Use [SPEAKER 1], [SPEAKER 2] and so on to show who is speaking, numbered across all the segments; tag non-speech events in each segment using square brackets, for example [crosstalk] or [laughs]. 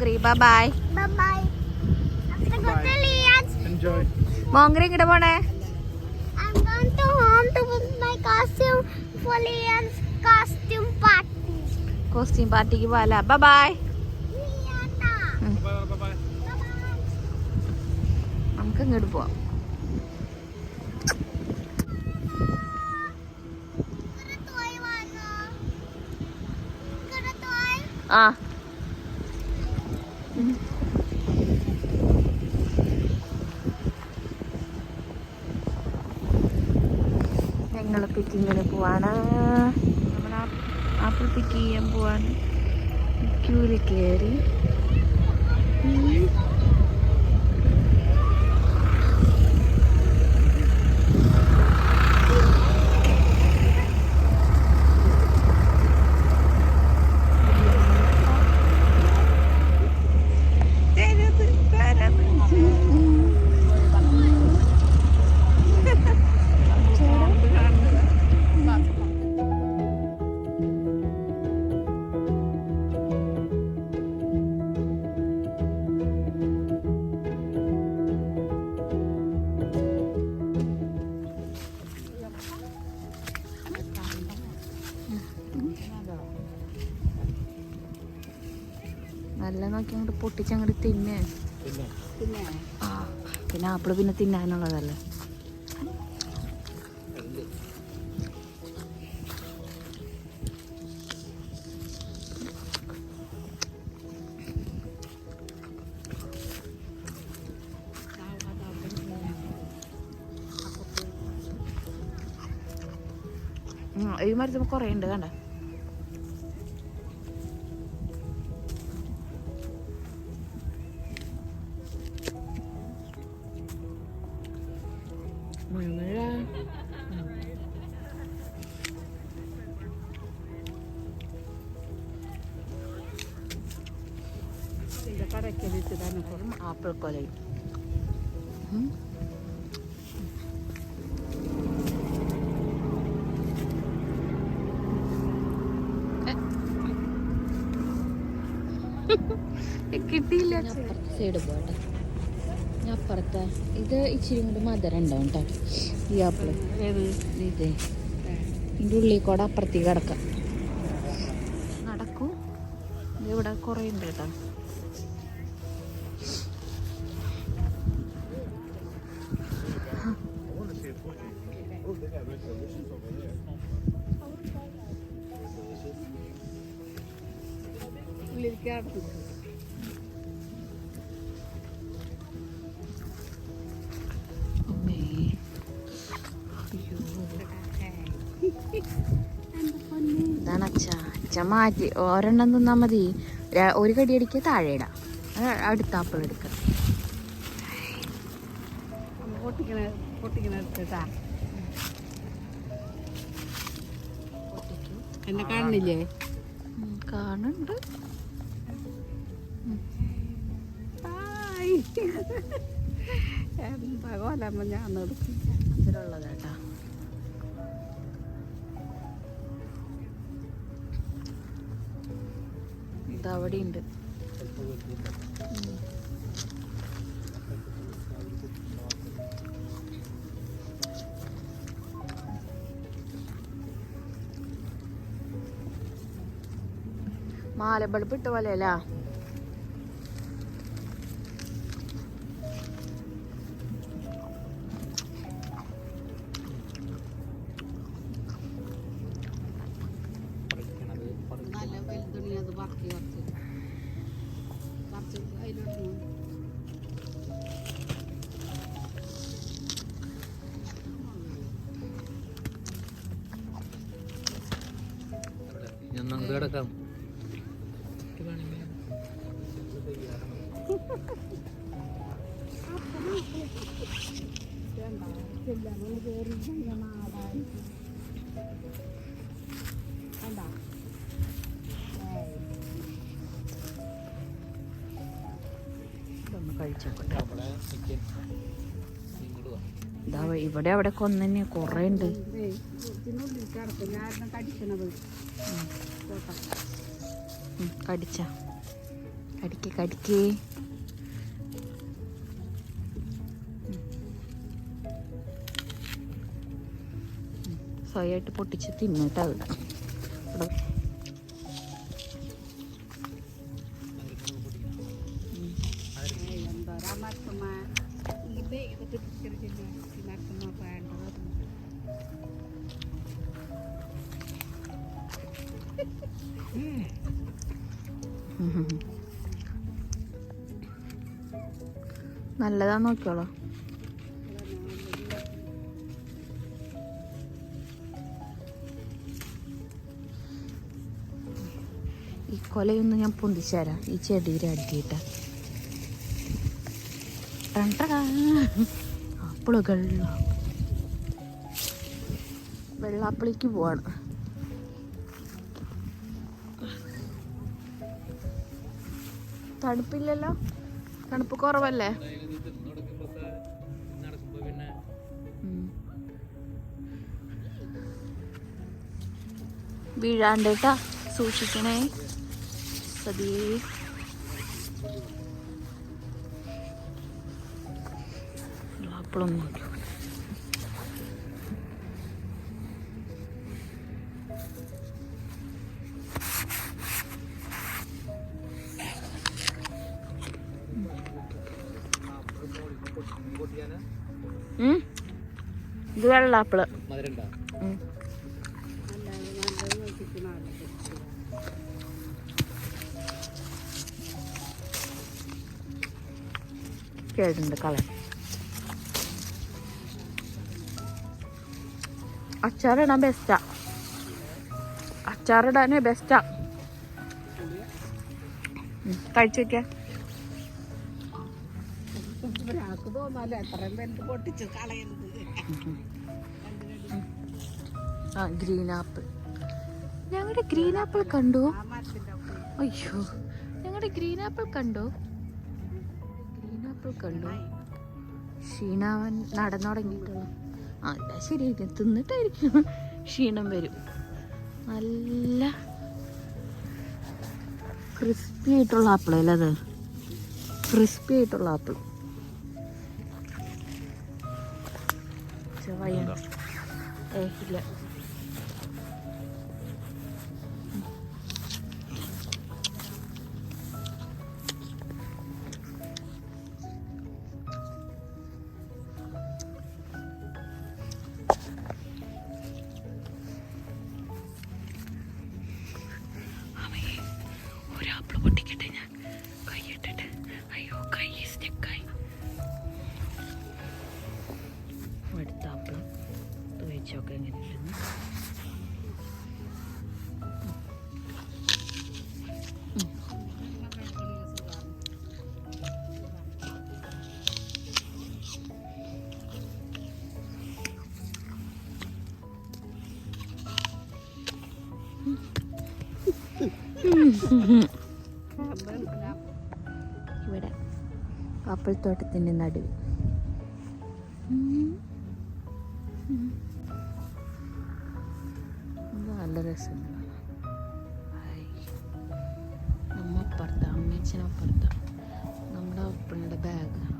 [SPEAKER 1] മോങ്കറി bye bye
[SPEAKER 2] Bye bye.
[SPEAKER 3] Enjoy.
[SPEAKER 1] മോങ്കറി ഇങ്ങോട്ട് പോണേ
[SPEAKER 2] I'm going to home to put my costume for Leon's costume party.
[SPEAKER 1] Costume പാർട്ടിക്ക് Pokala bye bye
[SPEAKER 2] Liana.
[SPEAKER 3] Bye bye bye.
[SPEAKER 2] Bye-bye.
[SPEAKER 1] നമുക്ക് ഇങ്ങോട്ട് പോവാം
[SPEAKER 2] Gonna toy, Wana. Gonna toy.
[SPEAKER 1] ആ ഞങ്ങൾ പിക്കിങ്ങിന് പോവാണ്. നമ്മൾ ആപ്പിൾ പിക്ക് ചെയ്യാൻ പോവാണ്. ക്യൂൽ കയറി ആപ്പിൾ പിന്നെ തിന്നാനുള്ളതല്ലേ? ഈ മരുന്ന് കുറേ ഉണ്ട് കണ്ട? കിട്ടിയില്ല. സൈഡ് പോട്ടെ ഞാൻ അപ്പുറത്തെ ഇത് ഇച്ചിരി കൂടി മധുരം ഉണ്ടാവും കേട്ടോ ഈ ആപ്പിൾ. ഇതേ. ഇതിന്റെ ഉള്ളിൽ കൂടെ അപ്പുറത്തേക്ക് കിടക്കാം. നടക്കും. ഇവിടെ കുറേ ഉണ്ട് കേട്ടോ. ഇതാണ് അച്ഛ. അച്ഛ മാറ്റി ഒരെണ്ണം തിന്നാൽ മതി. ഒരു കടി അടിക്ക താഴെ ഇടാം. അടുത്ത ആപ്പിൾ എടുക്കാം
[SPEAKER 4] എന്നെ കാണുന്നില്ലേ?
[SPEAKER 1] കാണുണ്ട് കാണുന്നുണ്ട്. [laughs]
[SPEAKER 4] എന്താ കോലമ്മ ഞാൻ
[SPEAKER 1] ഇതിലുള്ളതാട്ടാ ഇതവിടെ ഉണ്ട് മാല ബൾബ് ഇട്ട പോലെ അല്ല ഇതാ ഇവിടെ അവിടെ കൊന്നെ കുറേ ഉണ്ട്. കടിച്ച. കടിക്ക് കടിക്ക്. സ്വയമായിട്ട് പൊട്ടിച്ച് തിന്നിട്ട് ഇവിടെ
[SPEAKER 4] എന്തോരാ മരത്തുമ്മ
[SPEAKER 1] കൊലയൊന്ന് ഞാൻ പൊന്തിച്ചേരാം. ഈ ചെടിയുടെ അടുക്കിയിട്ട്. ആപ്പിളുകൾ. വെള്ളാപ്പിളിക്ക് പോവാണ്. തണുപ്പില്ലല്ലോ? തണുപ്പ് കുറവല്ലേ. വീഴാണ്ടേട്ടാ സൂക്ഷിക്കണേ. പതിയെ ഉം. ഇത് വെള്ളാപ്പിൾ.
[SPEAKER 3] മധുരം
[SPEAKER 1] കേടുണ്ട് കളർ. അച്ചാറിടാൻ ബെസ്റ്റാ അച്ചാറിടാനേ ബെസ്റ്റാ കഴിച്ചു
[SPEAKER 4] കളയരുത്
[SPEAKER 1] ആ ഗ്രീൻ ആപ്പിൾ ഞങ്ങളുടെ ഗ്രീൻ ആപ്പിൾ കണ്ടു? അയ്യോ ഞങ്ങളുടെ ഗ്രീൻ ആപ്പിൾ കണ്ടോ? കണ്ടു? ക്ഷീണാവൻ നടന്നു തുടങ്ങിയിട്ടുള്ളു. ആ ഇതാ ശരി ഇത് തിന്നിട്ടായിരിക്കും. ക്ഷീണം വരും. നല്ല ക്രിസ്പി ആയിട്ടുള്ള ആപ്പിളല്ലേ അത്? ക്രിസ്പി ആയിട്ടുള്ള ആപ്പിൾ ചവയാണ് ഏ ഇല്ല. ഇവിടെ ആപ്പിൾ തോട്ടത്തിന്റെ നടുവിൽ. ഉം. ഉം. ഇത് നല്ല അപ്പുറത്ത അമ്മച്ചൻ അപ്പുറത്ത. നമ്മുടെ ആപ്പിളിന്റെ ബാഗ്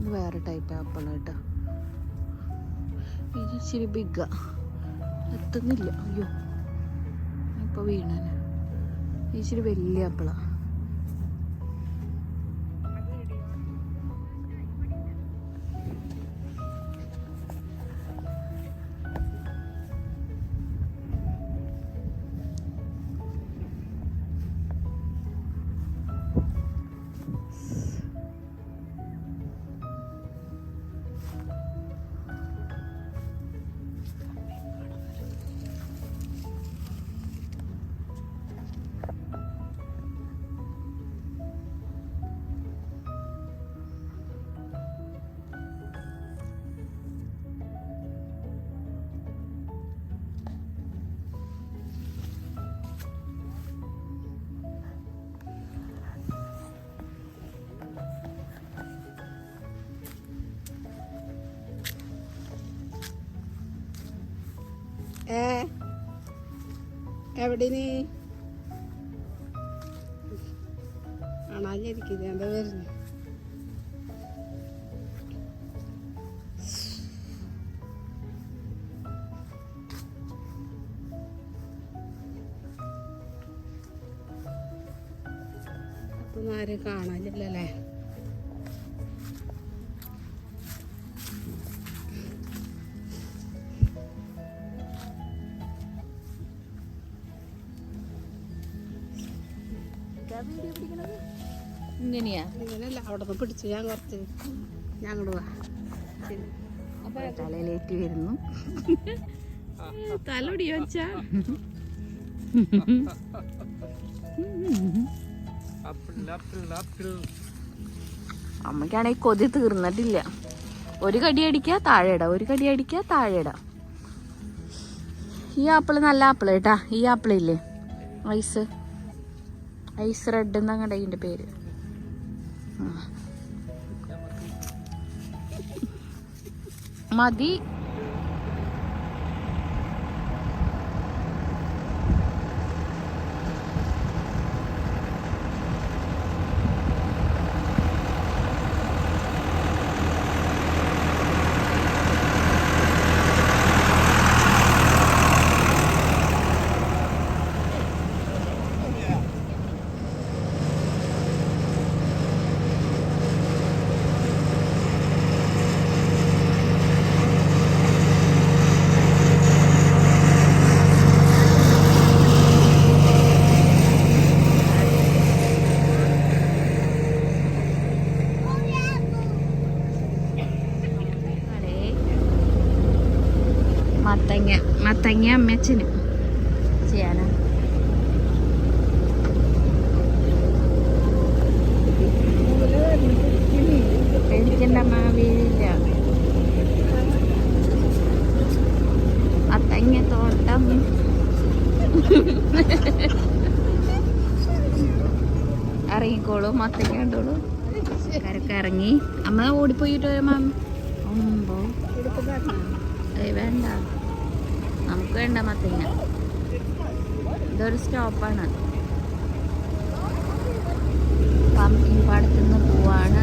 [SPEAKER 1] ഇത് വേറെ ടൈപ്പ് അപ്പള കേട്ടോ. ഇത് ഇച്ചിരി ബിഗ എത്തുന്നില്ല. അയ്യോ. ഇപ്പോൾ വീണാന്. ഇച്ചിരി വലിയ ആപ്പിളാ
[SPEAKER 4] എവിടെ നീ? കാണാനിരിക്കുന്നത് എന്താ വരുന്നു അപ്പൊ ആരും കാണാനില്ലല്ലേ?
[SPEAKER 1] ഇങ്ങനെയാ?
[SPEAKER 4] ഇങ്ങനെയല്ല അവിടെ നിന്ന് പിടിച്ചു ഞാൻ കുറച്ച് ഞങ്ങൾ വാ.
[SPEAKER 1] തലയിലേറ്റി വരുന്നു.
[SPEAKER 4] തലൊടി വെച്ചാ?
[SPEAKER 1] അമ്മയ്ക്കാണെങ്കിൽ കൊതി തീർന്നിട്ടില്ല. ഒരു കടി അടിക്കുക താഴെ ഇടാം. ഒരു കടി അടിക്കുക താഴെ ഇടാം. ഈ ആപ്പിൾ നല്ല ആപ്പിൾ കേട്ടാ. ഈ ആപ്പിളില്ലേ? ഐസ്. ഐസ് റെഡ് എന്നങ്ങടെ ഇതിന്റെ പേര്. മതി മത്തങ്ങ മത്തങ്ങ അമ്മച്ചന്. ചെയ്യാനാ? പേടിക്കണ്ട അമ്മ വീഴില്ല മത്തങ്ങ തോട്ടം. ഇറങ്ങിക്കോളൂ മത്തങ്ങ കണ്ടോളൂ. കരക്ക് ഇറങ്ങി. അമ്മ ഓടിപ്പോയിട്ട് ഏയ് വേണ്ട. നമുക്ക് വേണ്ട മത്തങ്ങ. ഇതൊരു സ്റ്റോപ്പാണ് പമ്പിങ് പാടത്തുനിന്ന് പോവാണ്.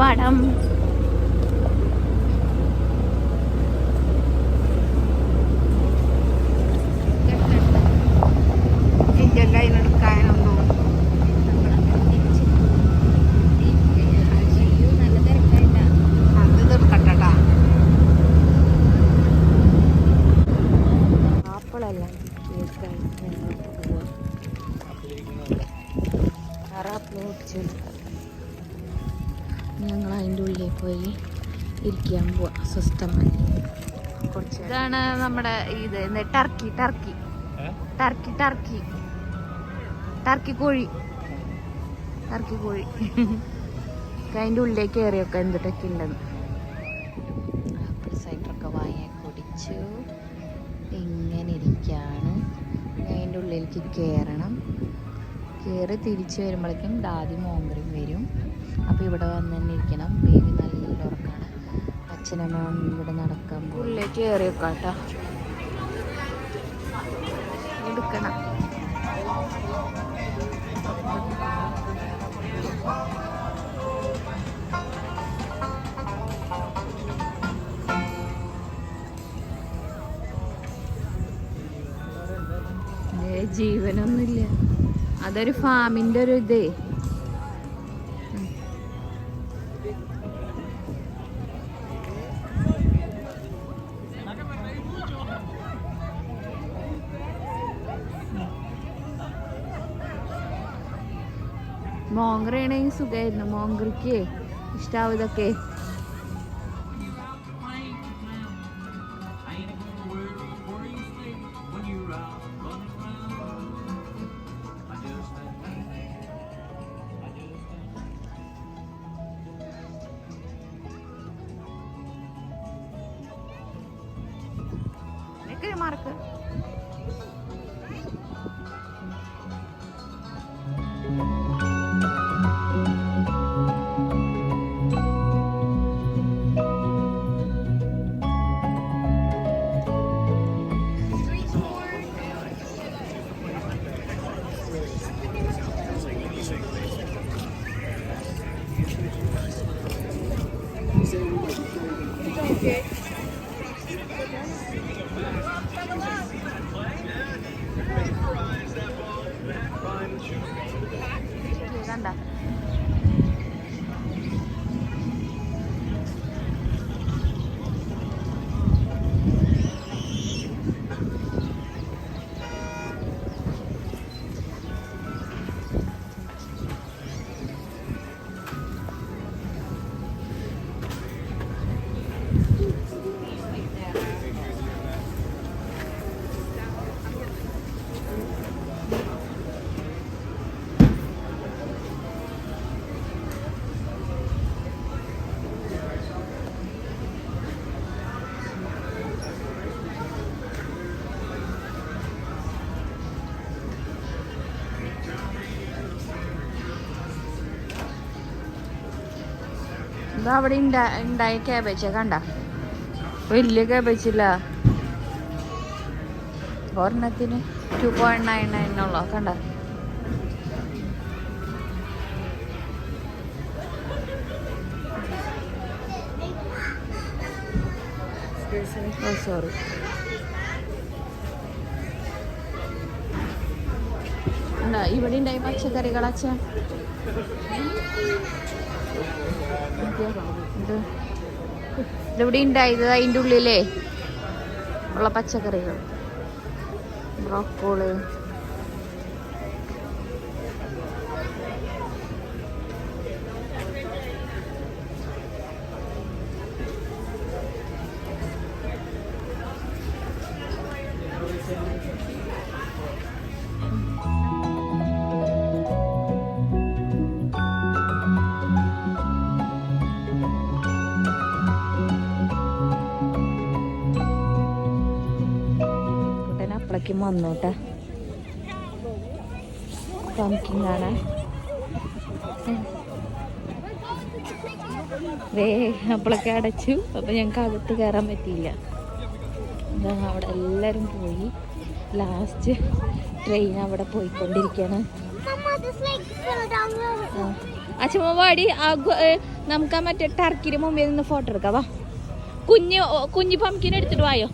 [SPEAKER 1] ബൈ നമ്മുടെ ഇത് turkey turkey. Turkey turkey. Turkey കോഴി. ടർക്കി കോഴി. അതിന്റെ ഉള്ളിലേക്ക് കയറിയൊക്കെ എന്തിട്ടൊക്കെ ഉണ്ടെന്ന് ആപ്പിൾ സൈഡറൊക്കെ വാങ്ങി കുടിച്ചു. ഇങ്ങനെ ഇരിക്കുകയാണ്. അതിന്റെ ഉള്ളിലേക്ക് കയറണം. കയറി തിരിച്ച് വരുമ്പോഴേക്കും ദാദി മോങ്കറിയും വരും. അപ്പോൾ ഇവിടെ വന്ന് തന്നെ ഇരിക്കണം. ബേബി നല്ല ഉറക്കാണ് അച്ഛനമ്മ ഇവിടെ നടക്കാൻ. ഉള്ളിലേക്ക് കയറി വെക്കാട്ടോ. കേട്ടോ എടുക്കണം ജീവനൊന്നുമില്ല. അതൊരു ഫാമിന്റെ ഒരു ഇതേ. മോങ്ക്രയാണെങ്കിൽ സുഖമായിരുന്നു മോങ്ക്രിക്ക് ഇഷ്ടാവും ഇതൊക്കെ Okay. അവിടെ ഉണ്ടാ- ഉണ്ടായ ക്യാബേജ് കണ്ട? വലിയ ക്യാബേജില്ല ഒരെണ്ണത്തിന് ടു പോയിന്റ് നയൻ നയനുള്ള കണ്ട? സോറി ഇവിടെ ഉണ്ടായി പച്ചക്കറികൾ ഇതിവിടെ ഉണ്ടായത്? അതിന്റെ ഉള്ളിലേ. ഉള്ള പച്ചക്കറികൾ. ബ്രോക്കോൾ. അപ്പളേക്കും വന്നോട്ടെ. പംകിൻ കാണാൻ. ദേ അപ്പളൊക്കെ അടച്ചു. അപ്പൊ ഞങ്ങൾക്ക് അകത്ത് കയറാൻ പറ്റിയില്ല. അവിടെ എല്ലാരും പോയി. ലാസ്റ്റ് ട്രെയിൻ അവിടെ പോയിക്കൊണ്ടിരിക്കുകയാണ് അച്ഛമ്മ നമുക്ക് ആ മറ്റേ ടർക്കിന് മുമ്പിൽ നിന്ന് ഫോട്ടോ എടുക്കാം വാ. കുഞ്ഞ് കുഞ്ഞ് പംകിൻ എടുത്തിട്ട് വായോ?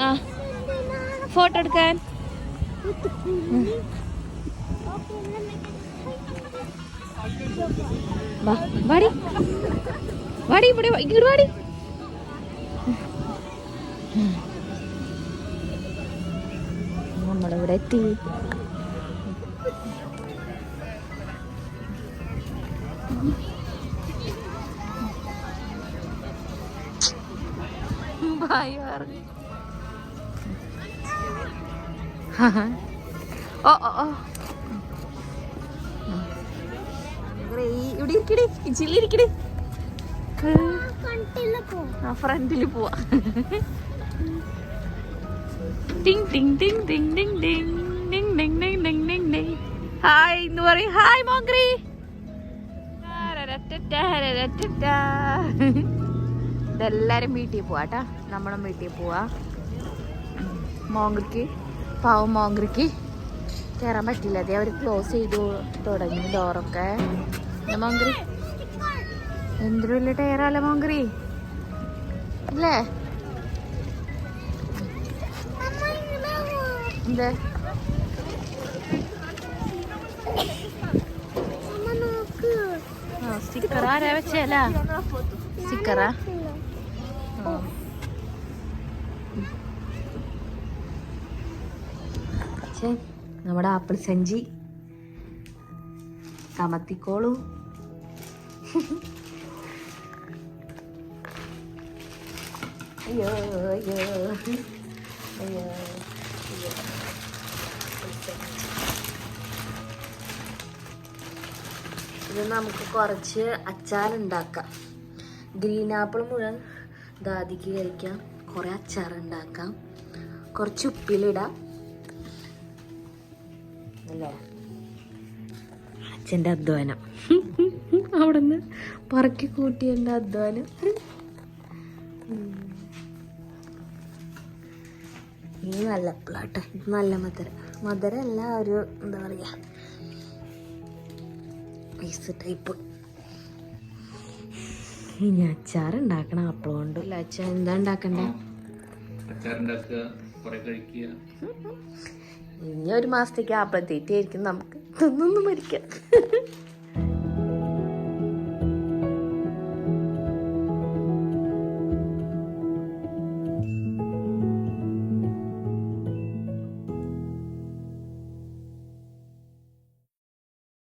[SPEAKER 1] ആ. ഫോട്ടോ എടുക്കാൻ വാടി വാടി ഇവിടെ ഇങ്ങോട്ട് വാടി നമ്മളിവിടെ എത്തി ബായ് പറഞ്ഞു ഓ ഓ ഓ ഇവിടെ ഫ്രണ്ടിൽ പോവാ ടിങ് ടിങ് ടിങ് ടിങ് ടിങ് ടിങ് ടിങ് ടിങ് ടിങ് ടിങ് വീട്ടിൽ പോവാട്ടാ നമ്മളും വീട്ടിൽ പോവാ മോങ്ക്രിക്ക് പാവം മോങ്കരിക്ക് കയറാൻ പറ്റില്ല. അതെ അവർ ക്ലോസ് ചെയ്തു തുടങ്ങി ഡോറൊക്കെ മോങ്കരി എന്തൊരു വലിയ ടയറാല മോങ്കരി അല്ലേ. എന്ത്? സ്റ്റിക്കർ വെച്ചല്ല സ്റ്റിക്കറാ നമ്മുടെ ആപ്പിൾ സഞ്ചി കമത്തിക്കോളൂ അയ്യോ അയ്യോ അയ്യോ അയ്യോ. ഇത് നമുക്ക് കുറച്ച് അച്ചാറുണ്ടാക്കാം ഗ്രീൻ ആപ്പിൾ മുഴുവൻ ദാദിക്ക് കഴിക്കാം. കുറേ അച്ചാർ ഉണ്ടാക്കാം. കുറച്ച് ഉപ്പിലിടാം. അല്ലേ അച്ഛന്റെ അധ്വാനം. അവിടെ നിന്ന് പറക്കി കൂട്ടി എന്റെ അധ്വാനം. ഇത് നല്ല പ്ലാട്ട് ഇത് നല്ല മധുര. അല്ല ഒരു എന്താ പറയുക പൈസ ടൈപ്പ് ഇനി അച്ചാർ ഉണ്ടാക്കണം അപ്പോൾ കൊണ്ട്. അല്ല അച്ഛൻ എന്താ ഉണ്ടാക്കണ്ടേ?
[SPEAKER 3] അച്ചാറുണ്ടാക്കുക കുറെ കഴിക്കുക.
[SPEAKER 1] ഇനി ഒരു മാസത്തേക്ക് ആപ്പഴത്തേറ്റായിരിക്കും നമുക്ക് തിന്നൊന്നും മരിക്കാം.